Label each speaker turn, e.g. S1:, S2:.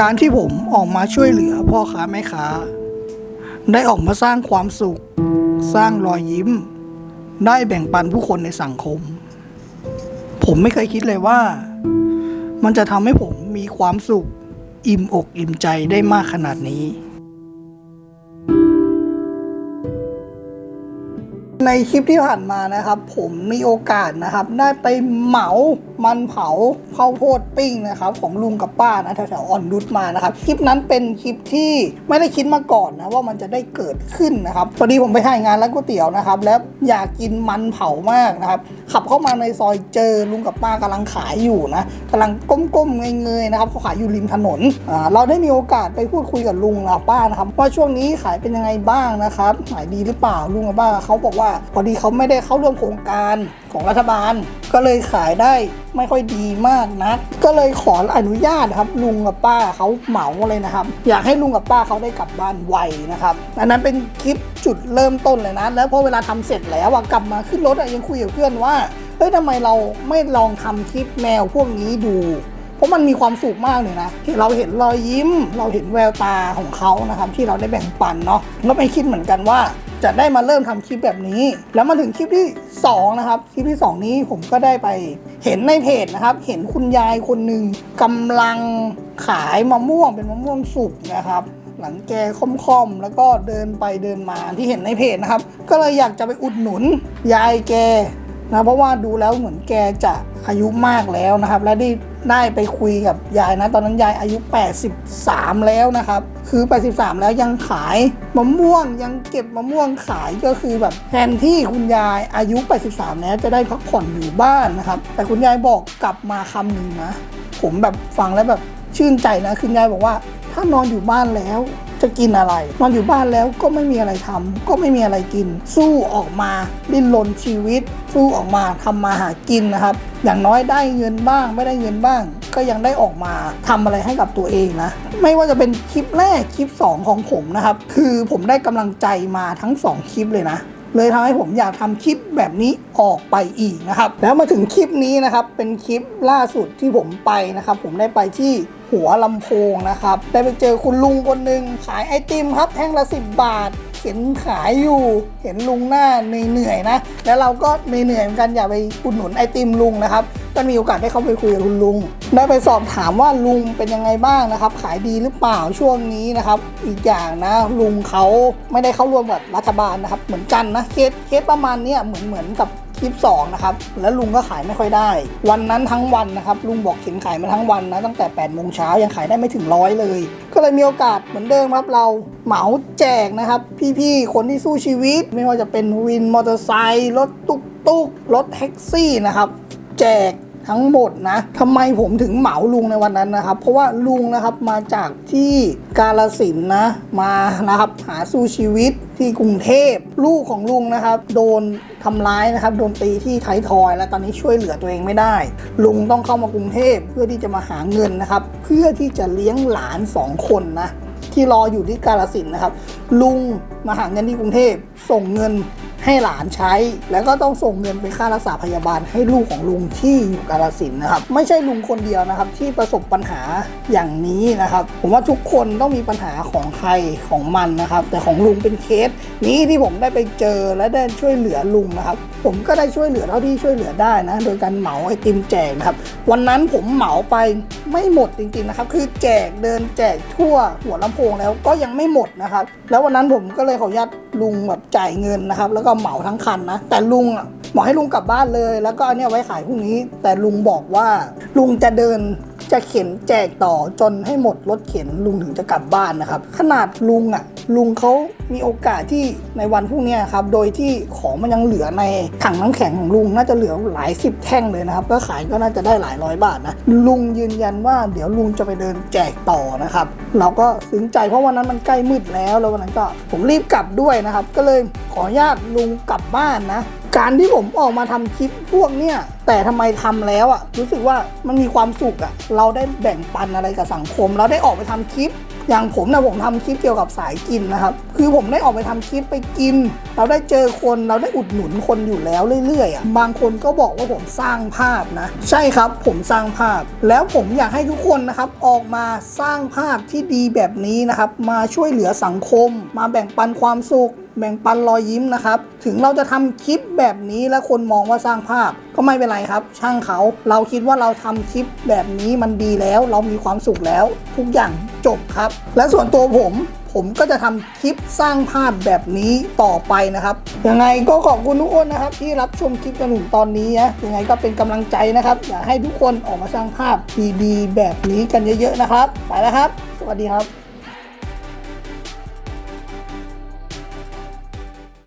S1: การที่ผมออกมาช่วยเหลือพ่อค้าแม่ค้า ได้ออกมาสร้างความสุข สร้างรอยยิ้ม ได้แบ่งปันผู้คนในสังคม ผมไม่เคยคิดเลยว่า มันจะทำให้ผมมีความสุข อิ่มอกอิ่มใจได้มากขนาดนี้ ในคลิปที่ผ่านมานะครับ ผมมีโอกาสนะครับ ได้ไปเหมา มันเผาข้าวโพดปิ้งนะครับของลุงกับป้านะแถวๆอ่อนนุชมานะครับคลิปนั้นเป็นคลิปที่ไม่ได้คิดมาก่อนนะว่ามันจะได้เกิดขึ้นนะครับพอดีผมไปถ่ายงานร้านก๋วยเตี๋ยวนะครับแล้วอยากกินมันเผามากนะครับขับเข้ามาในซอยเจอลุงกับป้ากำลังขายอยู่นะกำลังก้มๆเงยๆนะครับเขาขายอยู่ริมถนนอ่าเราได้มีโอกาสไปพูดคุยกับลุงกับป้านะครับว่าช่วงนี้ขายเป็นยังไงบ้างนะครับขายดีหรือเปล่าลุงกับป้าเขาบอกว่าพอดีเขาไม่ได้เข้าร่วมโครงการของรัฐบาลก็เลยขายได้ไม่ค่อยดีมากนะ ก็เลยขออนุญาตครับ ลุงกับป้าเขาเหมาเลยนะครับ อยากให้ลุงกับป้าเขาได้กลับบ้านไวนะครับอันนั้นเป็นคลิปจุดเริ่มต้นเลยนะ แล้วพอเวลาทำเสร็จแล้วกลับมาขึ้นรถยังคุยกับเพื่อนว่าเฮ้ยทำไมเราไม่ลองทำคลิปแนวพวกนี้ดู เพราะมันมีความสุขมากเลยนะ ที่เราเห็นรอยยิ้ม เราเห็นแววตาของเขานะครับ ที่เราได้แบ่งปันเนาะแล้วไม่คิดเหมือนกันว่าจะได้มาเริ่มทำคลิปแบบนี้ แล้วมาถึงคลิปที่สองนะครับ คลิปที่สองนี้ผมก็ได้ไปเห็นในเพจนะครับ เห็นคุณยายคนหนึ่งกำลังขายมะม่วงเป็นมะม่วงสุกนะครับ หลังแกค่อมๆ แล้วก็เดินไปเดินมาที่เห็นในเพจนะครับ ก็เลยอยากจะไปอุดหนุนยายแกนะเพราะว่าดูแล้วเหมือนแกจะอายุมากแล้วนะครับ และได้ ได้ไปคุยกับยายนะ ตอนนั้นยายอายุ 83 แล้วนะครับ คือ 83 แล้วยังขายมะม่วงยังเก็บมะม่วงขายก็คือแบบแทนที่คุณยายอายุ 83 แล้วจะได้พักผ่อนอยู่บ้านนะครับ แต่คุณยายบอกกลับมาคำหนึ่งนะ ผมแบบฟังแล้วแบบชื่นใจนะ คุณยายบอกว่าถ้านอนอยู่บ้านแล้ว จะกินอะไร นอนอยู่บ้านแล้วก็ไม่มีอะไรทำก็ไม่มีอะไรกิน สู้ออกมาดิ้นรนชีวิต สู้ออกมาทำมาหากินนะครับ อย่างน้อยได้เงินบ้าง ไม่ได้เงินบ้าง ก็ยังได้ออกมาทำอะไรให้กับตัวเองนะ ไม่ว่าจะเป็นคลิปแรกคลิป 2 ของผมนะครับ คือผมได้กำลังใจมาทั้ง 2 คลิปเลยนะ เลยทำให้ผมอยากทำคลิปแบบนี้ออกไปอีกนะครับ แล้วมาถึงคลิปนี้นะครับ เป็นคลิปล่าสุดที่ผมไปนะครับ ผมได้ไปที่หัวลำโพงนะครับ ได้ไปเจอคุณลุงคนหนึ่งขายไอติมครับแท่งละสิบบาท เห็นขายอยู่ เห็นลุงหน้าเหนื่อยๆนะ แล้วเราก็เหนื่อยเหมือนกันอย่าไปอุดหนุนไอติมลุงนะครับก็มีโอกาสได้เข้าไปคุยกับคุณลุง ได้ไปสอบถามว่าลุงเป็นยังไงบ้างนะครับ ขายดีหรือเปล่าช่วงนี้นะครับ อีกอย่างนะลุงเขาไม่ได้เข้าร่วมกับรัฐบาลนะครับ เหมือนกันนะเคสเคสประมาณนี้เหมือนเหมือนกับคลิป2นะครับแล้วลุงก็ขายไม่ค่อยได้ วันนั้นทั้งวันนะครับลุงบอกเข็นขายมาทั้งวันนะตั้งแต่8โมงเช้ายังขายได้ไม่ถึงร้อยเลย ก็เลยมีโอกาสเหมือนเดิมครับเราเหมาแจกนะครับ พี่ๆ คนที่สู้ชีวิต ไม่ว่าจะเป็นวินมอเตอร์ไซค์รถตุกตุกรถแท็กซี่นะครับ แจก ทั้งหมดนะทำไมผมถึงเหมาลุงในวันนั้นนะครับ เพราะว่าลุงนะครับมาจากที่กาลสินนะมานะครับหาสู้ชีวิตที่กรุงเทพลูกของลุงนะครับ โดนทำร้ายนะครับ โดนตีที่ไทยทอย และตอนนี้ช่วยเหลือตัวเองไม่ได้ ลุงต้องเข้ามากรุงเทพเพื่อที่จะมาหาเงินนะครับ เพื่อที่จะเลี้ยงหลานสองคนนะที่รออยู่ที่กาลสินนะครับ ลุงมาหาเงินที่กรุงเทพส่งเงิน ให้หลานใช้ แล้วก็ต้องส่งเงินไปค่ารักษาพยาบาลให้ลูกของลุงที่อยู่กาลสินนะครับ ไม่ใช่ลุงคนเดียวนะครับ ที่ประสบปัญหาอย่างนี้นะครับ ผมว่าทุกคนต้องมีปัญหาของใครของมันนะครับ แต่ของลุงเป็นเคส นี้ที่ผมได้ไปเจอและได้ช่วยเหลือลุงนะครับ ผมก็ได้ช่วยเหลือเท่าที่ช่วยเหลือได้นะ โดยการเหมาไอติมแจกนะครับ วันนั้นผมเหมาไปไม่หมดจริงๆนะครับ คือแจกเดินแจกทั่วหัวลำโพงแล้วก็ยังไม่หมดนะครับ แล้ววันนั้นผมก็เลยขออนุญาตลุงแบบจ่ายเงินนะครับ แล้วก็เหมาทั้งคันนะ แต่ลุงอะบอกให้ลุงกลับบ้านเลย แล้วก็อันเนี้ยไว้ขายพรุ่งนี้ แต่ลุงบอกว่าลุงจะเดิน จะเข็นแจกต่อจนให้หมดรถเข็นลุงถึงจะกลับบ้านนะครับ ขนาดลุงอะ ลุงเขามีโอกาสที่ในวันพรุ่งนี้ครับ โดยที่ของมันยังเหลือในถังน้ำแข็งของลุงน่าจะเหลือหลายสิบแท่งเลยนะครับก็ขายก็น่าจะได้หลายร้อยบาทนะลุงยืนยันว่าเดี๋ยวลุงจะไปเดินแจกต่อนะครับเราก็ซึ้งใจเพราะวันนั้นมันใกล้มืดแล้วแล้ววันนั้นก็ผมรีบกลับด้วยนะครับ ก็เลยขออนุญาตลุงกลับบ้านนะ การที่ผมออกมาทำคลิปพวกเนี้ย แต่ทำไมทำแล้วอะรู้สึกว่ามันมีความสุขอะเราได้แบ่งปันอะไรกับสังคม เราได้ออกไปทำคลิป อย่างผมนะผมทำคลิปเกี่ยวกับสายกินนะครับ คือผมได้ออกไปทำคลิปไปกิน เราได้เจอคนเราได้อุดหนุนคนอยู่แล้วเรื่อยๆอะบางคนก็บอกว่าผมสร้างภาพนะ ใช่ครับผมสร้างภาพ แล้วผมอยากให้ทุกคนนะครับออกมาสร้างภาพที่ดีแบบนี้นะครับ มาช่วยเหลือสังคม มาแบ่งปันความสุข แบ่งปันรอยยิ้มนะครับ ถึงเราจะทำคลิปแบบนี้แล้วคนมองว่าสร้างภาพ ก็ไม่เป็นไรครับ ช่างเขา เราคิดว่าเราทำคลิปแบบนี้มันดีแล้ว เรามีความสุขแล้ว ทุกอย่างจบครับ และส่วนตัวผมผมก็จะทำคลิปสร้างภาพแบบนี้ต่อไปนะครับ ยังไงก็ขอบคุณทุกคนนะครับ ที่รับชมคลิปกันถึงตอนนี้นะยังไงก็เป็นกำลังใจนะครับ อยากให้ทุกคนออกมาสร้างภาพดีๆแบบนี้กันเยอะๆนะครับ ไปแล้วครับ สวัสดีครับ